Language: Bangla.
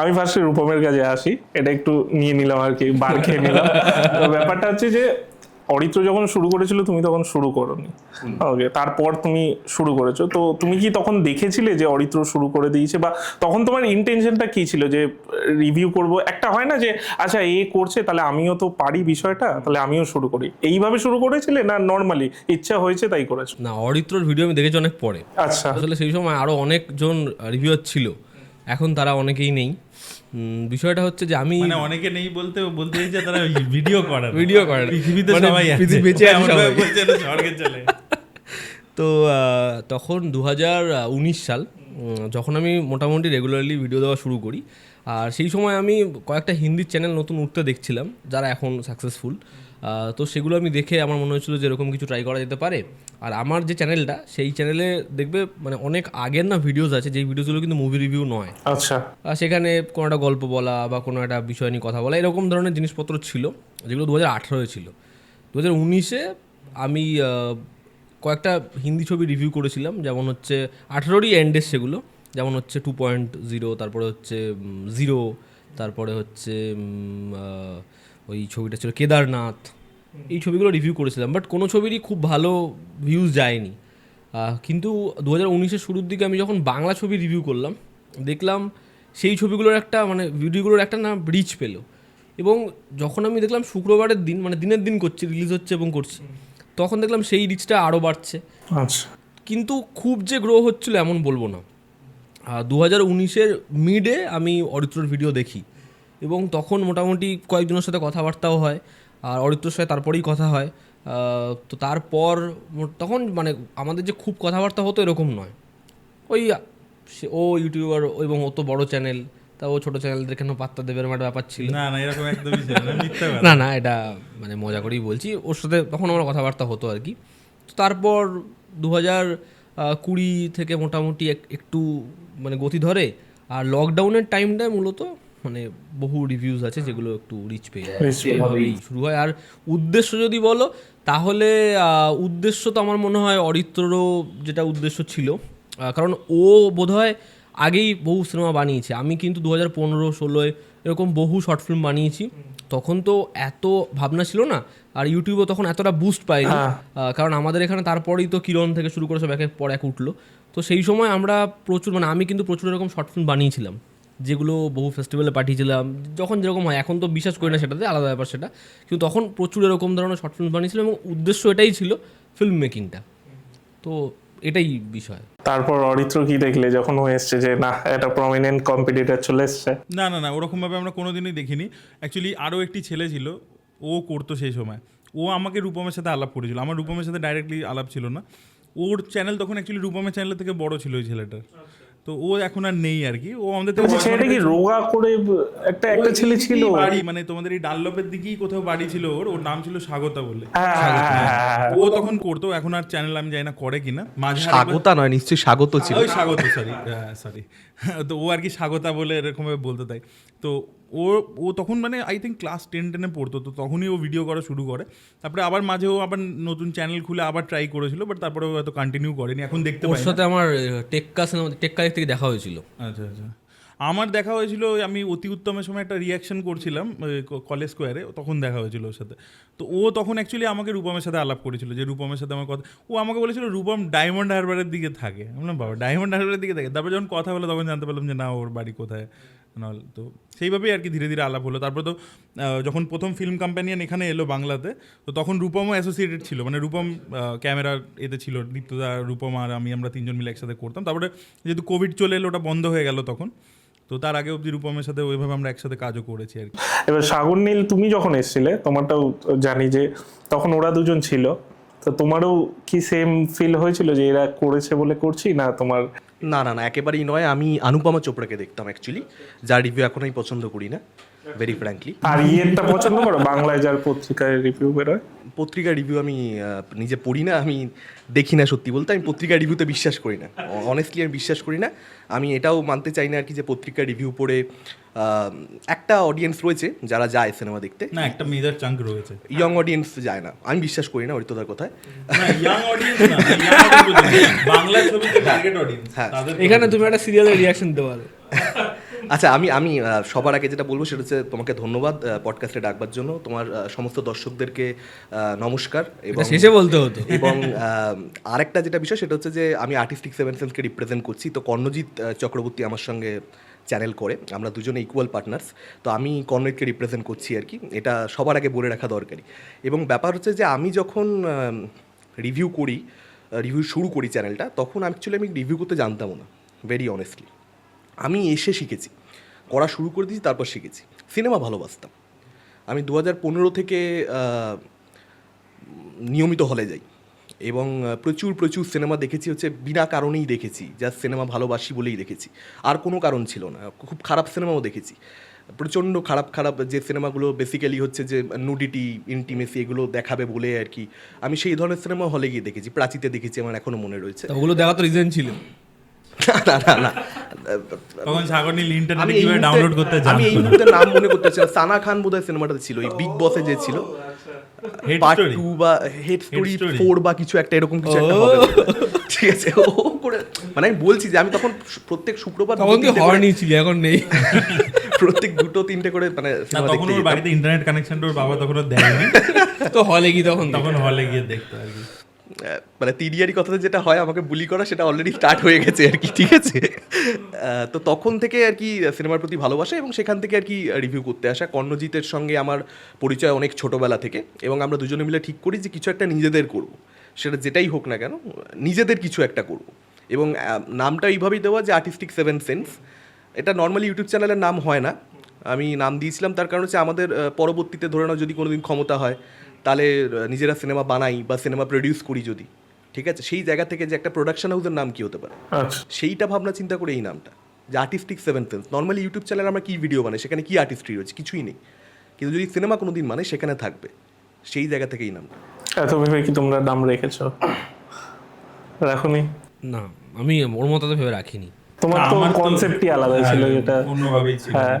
আমি ফার্স্টে রূপমের কাছে আসি এটা একটু নিয়ে নিলাম আর কি বার খেয়ে নিলাম। তো ব্যাপারটা হচ্ছে যে অরিত্র যখন শুরু করেছিল তুমি তখন শুরু করোনি। ওকে তারপর তুমি শুরু করেছ। তো তুমি কি তখন দেখেছিলে যে অরিত্র শুরু করে দিয়েছে? বা তখন তোমার ইন্টেনশনটা কি ছিল? যে রিভিউ করব? একটা হয় না যে আচ্ছা এ করছে তাহলে আমিও তো পারি বিষয়টা তাহলে আমিও শুরু করি। এইভাবে শুরু করেছিলে না নর্মালি ইচ্ছা হয়েছে তাই করেছ? না অরিত্রর ভিডিও আমি দেখেছি অনেক পরে। আচ্ছা। আসলে সেই সময় আরও অনেকজন রিভিউয়ার ছিল। এখন তারা অনেকেই নেই। বিষয়টা হচ্ছে যে আমি মানে অনেকে নেই বলতে বলতে চাইছে তারা ভিডিও করে ভিডিও করে পৃথিবীতে মানে সবাই আছে। পৃথিবী বেঁচে আছে সবাই। স্বর্গে চলে। তো তখন দু হাজার উনিশ সাল যখন আমি মোটামুটি রেগুলারলি ভিডিও দেওয়া শুরু করি আর সেই সময় আমি কয়েকটা হিন্দি চ্যানেল নতুন উঠতে দেখছিলাম যারা এখন সাকসেসফুল তো সেগুলো আমি দেখে আমার মনে হচ্ছিল যে এরকম কিছু ট্রাই করা যেতে পারে। আর আমার যে চ্যানেলটা সেই চ্যানেলে দেখবে মানে অনেক আগের না ভিডিওস আছে যেই ভিডিওসগুলো কিন্তু মুভি রিভিউ নয়। আচ্ছা। সেখানে কোনো একটা গল্প বলা বা কোনো একটা বিষয় নিয়ে কথা বলা এরকম ধরনের জিনিসপত্র ছিল যেগুলো দু হাজার আঠেরোয় ছিল। দু হাজার উনিশে আমি কয়েকটা হিন্দি ছবি রিভিউ করেছিলাম যেমন হচ্ছে আঠেরোরই এন্ডেস সেগুলো যেমন হচ্ছে টু পয়েন্ট জিরো তারপরে হচ্ছে জিরো তারপরে হচ্ছে ওই ছবিটা ছিল কেদারনাথ। এই ছবিগুলো রিভিউ করেছিলাম বাট কোনো ছবিরই খুব ভালো ভিউজ যায়নি। কিন্তু দু হাজার উনিশের শুরুর দিকে আমি যখন বাংলা ছবি রিভিউ করলাম দেখলাম সেই ছবিগুলোর একটা মানে ভিডিওগুলোর একটা না রিচ পেল। এবং যখন আমি দেখলাম শুক্রবারের দিন মানে দিনের দিন করছি রিলিজ হচ্ছে এবং করছি তখন দেখলাম সেই রিচটা আরও বাড়ছে। আচ্ছা। কিন্তু খুব যে গ্রো হচ্ছিল এমন বলব না। দু হাজার উনিশের মিডে আমি অরিত্রর ভিডিও দেখি। এবং তখন মোটামুটি কয়েকজনের সাথে কথাবার্তাও হয় আর অরিত্রর সাথে তারপরেই কথা হয়। তো তারপর তখন মানে আমাদের যে খুব কথাবার্তা হতো এরকম নয়। ওই সে- ও ইউটিউবার এবং ও তো বড় চ্যানেল তা ও ছোটো চ্যানেলদের কেন পাত্তা দেবে একটা ব্যাপার ছিল। না না এরকম একদমই না না এটা মানে মজা করেই বলছি। ওর সাথে তখন আমার কথাবার্তা হতো আর কি। তো তারপর দু হাজার কুড়ি থেকে মোটামুটি এক- একটু মানে গতি ধরে আর লকডাউনের টাইমটায় মূলত মানে বহু রিভিউজ আছে যেগুলো একটু রিচ পেয়ে শুরু হয়। আর উদ্দেশ্য যদি বলো তাহলে উদ্দেশ্য তো আমার মনে হয় অরিত্ররও যেটা উদ্দেশ্য ছিল। কারণ ও বোধহয় আগেই বহু সিনেমা বানিয়েছে। আমি কিন্তু দু হাজার পনেরো ষোলোয় এরকম বহু শর্ট ফিল্ম বানিয়েছি। তখন তো এত ভাবনা ছিল না। আর ইউটিউবে তখন এতটা বুস্ট পাইনি হ্যাঁ। কারণ আমাদের এখানে তারপরেই তো কিরণ থেকে শুরু করে সব এক পর এক উঠল। তো সেই সময় আমরা প্রচুর মানে আমি কিন্তু প্রচুর এরকম শর্ট ফিল্ম বানিয়েছিলাম। যেগুলো বহু ফেস্টিভ্যালে পাঠিয়েছিলাম যখন যেরকম হয় এখন তো বিশ্বাস করি না সেটাতে আলাদা ব্যাপার সেটা। কিন্তু তখন প্রচুর এরকম ধরনের শর্ট ফিল্ম বানিয়েছিলাম এবং উদ্দেশ্য এটাই ছিল ফিল্ম মেকিংটা তো এটাই বিষয়। তারপর অরিত্র কি দেখলে যখন ও এসছে যে না একটা প্রমিনেন্ট কম্পিটিটর চলে এসছে না না না ওরকমভাবে আমরা কোনোদিনই দেখিনি। অ্যাকচুয়ালি আরও একটি ছেলে ছিল ও করতো সেই সময়। ও আমাকে রূপমের সাথে আলাপ করেছিল। আমার রূপমের সাথে ডাইরেক্টলি আলাপ ছিল না। ওর চ্যানেল তখন অ্যাকচুয়ালি রূপমের চ্যানেল থেকে বড় ছিল ওই ছেলেটার। তো ও এখন আর নেই আর কি। ও আমাদের তো ছেলেটা কি রোগা করে একটা একটা ছেলে ছিল? বাড়ি মানে তোমাদের এই ডানলপের দিকেই কোথাও বাড়ি ছিল ওর ওর নাম ছিল স্বাগতা বলে। হ্যাঁ, হ্যাঁ, হ্যাঁ, হ্যাঁ, হ্যাঁ। ও তখন করতো এখন আর চ্যানেল আমি জানি না করে কিনা মাঝে স্বাগতা নয় নিশ্চয়ই স্বাগত ছিল। ওই স্বাগত সরি সরি তো ও আর কি স্বাগতা বলে এরকম বলতে তাই। তো ও ও তখন মানে আই থিঙ্ক ক্লাস টেন টেনে পড়তো তো তখনই ও ভিডিও করা শুরু করে। তারপরে আবার মাঝে ও আবার নতুন চ্যানেল খুলে আবার ট্রাই করেছিল বাট তারপরে ও হয়তো কন্টিনিউ করেনি এখন দেখতে ওর পাই সাথে আমার টেক্কা সিনেমা টেক্কা থেকে দেখা হয়েছিল। আচ্ছা আচ্ছা। আমার দেখা হয়েছিল আমি অতি উত্তমের সময় একটা রিয়াকশন করছিলাম কলেজ স্কোয়ারে তখন দেখা হয়েছিল ওর সাথে। তো ও তখন অ্যাকচুয়ালি আমাকে রূপমের সাথে আলাপ করেছিল যে রূপমের সাথে আমার কথা ও আমাকে বলেছিল রূপম ডায়মন্ড হারবারের দিকে থাকে। বললাম বাবা ডায়মন্ড হারবারের দিকে থাকে। তারপরে যখন কথা হলো তখন জানতে পারলাম যে না ওর বাড়ি কোথায়। তো সেইভাবেই আর কি ধীরে ধীরে আলাপ হলো। তারপর তো যখন প্রথম ফিল্ম কোম্পানিয়ান এখানে এলো বাংলাতে, তো তখন রূপমও অ্যাসোসিয়েটেড ছিল। মানে রূপম ক্যামেরার এতে ছিল, দীপ্তদা, রূপম আর আমি আমরা তিনজন মিলে একসাথে করতাম। তারপরে যেহেতু কোভিড চলে এলো, ওটা বন্ধ হয়ে গেল তখন। তো তার আগে অব্দি রূপমের সাথে ওইভাবে আমরা একসাথে কাজও করেছি আর কি। এবার সাগর নীল, তুমি যখন এসেছিলে, তোমারটাও জানি যে তখন ওরা দুজন ছিল। তো তোমারও কি সেম ফিল হয়েছিল যে এরা করেছে বলে করছি, না তোমার না না না, একেবারেই নয়। আমি অনুপমা চোপড়াকে দেখতাম অ্যাকচুয়ালি যার রিভিউ এখন আমি পছন্দ করি না ভেরি ফ্র্যাঙ্কলি আর ইয়েরটা পছন্দ করো? বাংলায় যার পত্রিকায় রিভিউ বেরোয়। পত্রিকা রিভিউ আমি নিজে পড়ি না আমি দেখি না সত্যি বলতে আমি পত্রিকা রিভিউতে বিশ্বাস করি না। অনেস্টলি আমি বিশ্বাস করি না। আমি এটাও মানতে চাই না আর কি যে পত্রিকা রিভিউ পড়ে আহ, একটা অডিয়েন্স রয়েছে যারা যায় সিনেমা দেখতে। না একটা মেজার চাঙ্ক রয়েছে। ইয়ং অডিয়েন্স যায় না। আমি বিশ্বাস করি না অরিত্রদার কথায়। না ইয়াং অডিয়েন্স না young audience, বাংলা ছবিতে টার্গেট অডিয়েন্স হ্যাঁ। এখানে তুমি একটা সিরিয়ালের রিয়াকশন দিতে পারো। আচ্ছা আমি আমি সবার আগে যেটা বলব সেটা হচ্ছে তোমাকে ধন্যবাদ পডকাস্টে ডাকবার জন্য। তোমার সমস্ত দর্শকদেরকে নমস্কার এবং শেষে বলতে হতো। এবং আরেকটা যেটা বিষয় সেটা হচ্ছে যে আমি আর্টিস্টিক সেভেন সেন্সকে রিপ্রেজেন্ট করছি। তো কর্ণজিৎ চক্রবর্তী আমার সঙ্গে চ্যানেল করে। আমরা দুজনে ইকুয়াল পার্টনার্স তো আমি কর্ণজিৎকে রিপ্রেজেন্ট করছি আর কি। এটা সবার আগে বলে রাখা দরকারি এবং ব্যাপার হচ্ছে যে আমি যখন রিভিউ করি রিভিউ শুরু করি চ্যানেলটা তখন অ্যাকচুয়ালি আমি রিভিউ করতে জানতামও না ভেরি অনেস্টলি আমি এসে শিখেছি। করা শুরু করে দিয়েছি তারপর শিখেছি। সিনেমা ভালোবাসতাম। আমি দু হাজার পনেরো থেকে নিয়মিত হলে যাই। এবং প্রচুর প্রচুর সিনেমা দেখেছি হচ্ছে বিনা কারণেই দেখেছি। যা সিনেমা ভালোবাসি বলেই দেখেছি। আর কোনো কারণ ছিল না। খুব খারাপ সিনেমাও দেখেছি। প্রচণ্ড খারাপ খারাপ যে সিনেমাগুলো বেসিক্যালি হচ্ছে যে নুডিটি ইন্টিমেসি এগুলো দেখাবে বলে আর কি। আমি সেই ধরনের সিনেমা হলে গিয়ে দেখেছি। প্রাচীতে দেখেছি আমার এখনও মনে রয়েছে। ওগুলো দেখা তো রিজন ছিল। না না না। তখন সাগর নীল ইন্টারনেটে কীভাবে ডাউনলোড করতে আমি এই মুহূর্তে নাম মনে করতে চাই। না। সানা খান বোধহয় সিনেমাটা ছিল এই বিগ বসে যে ছিল। হেড পার্ট টু বা হেড স্টোরি ফোর বা কিছু একটা এরকম কিছু একটা হবে ঠিক আছে ও করে মানে আমি বলছি যে আমি তখন প্রত্যেক শুক্রবার তখন দুটো তুই তিনটে করে- এখন নেই। প্রত্যেক দুটো তিনটে করে মানে না সিনেমা তখন দেখতে ওর বাড়িতে ইন্টারনেট কানেকশনটা ওর বাবা তখন দেয়নি। তো হলে কি তখন তখন হলে গিয়ে দেখতো আর কি। মানে তিরিয়ারি কথাতে যেটা হয়, আমাকে বুলি করা, সেটা অলরেডি স্টার্ট হয়ে গেছে আর কি, ঠিক আছে? তো তখন থেকে আর কি সিনেমার প্রতি ভালোবাসা এবং সেখান থেকে আর কি রিভিউ করতে আসা। কর্ণজিতের সঙ্গে আমার পরিচয় অনেক ছোটোবেলা থেকে এবং আমরা দুজনে মিলে ঠিক করি যে কিছু একটা নিজেদের করব। সেটা যেটাই হোক না কেন, নিজেদের কিছু একটা করব। এবং নামটা এইভাবেই দেওয়া যে আর্টিস্টিক সেভেন সেন্স এটা নর্মালি ইউটিউব চ্যানেলের নাম হয় না। আমি নাম দিয়েছিলাম তার কারণ হচ্ছে আমাদের পরবর্তীতে ধরে নাও যদি কোনোদিন ক্ষমতা হয় তাহলে নিজেরা সিনেমা বানাই বা সিনেমা প্রডিউস করি যদি। ঠিক আছে? সেই জায়গা থেকে যে একটা প্রোডাকশন হাউসের নাম কি হতে পারে? আচ্ছা। সেইটা ভাবনা চিন্তা করে এই নামটা। যে artistic seven sense normally YouTube চ্যানেলে আমরা কি ভিডিও বানাই? সেখানে কি আর্টিস্ট্রি রয়েছে? কিছুই নেই। কিন্তু যদি সিনেমা কোনো দিন মানে সেখানে থাকবে। সেই জায়গা থেকে এই নামটা। এত ভেবে কি তোমরা নাম রেখেছো? রাখুনি। না আমি ওর মতো তো ভেবে রাখিনি। তোমার তো কনসেপ্টই আলাদা ছিল হ্যাঁ, যেটা। অন্যভাবেই ছিল হ্যাঁ।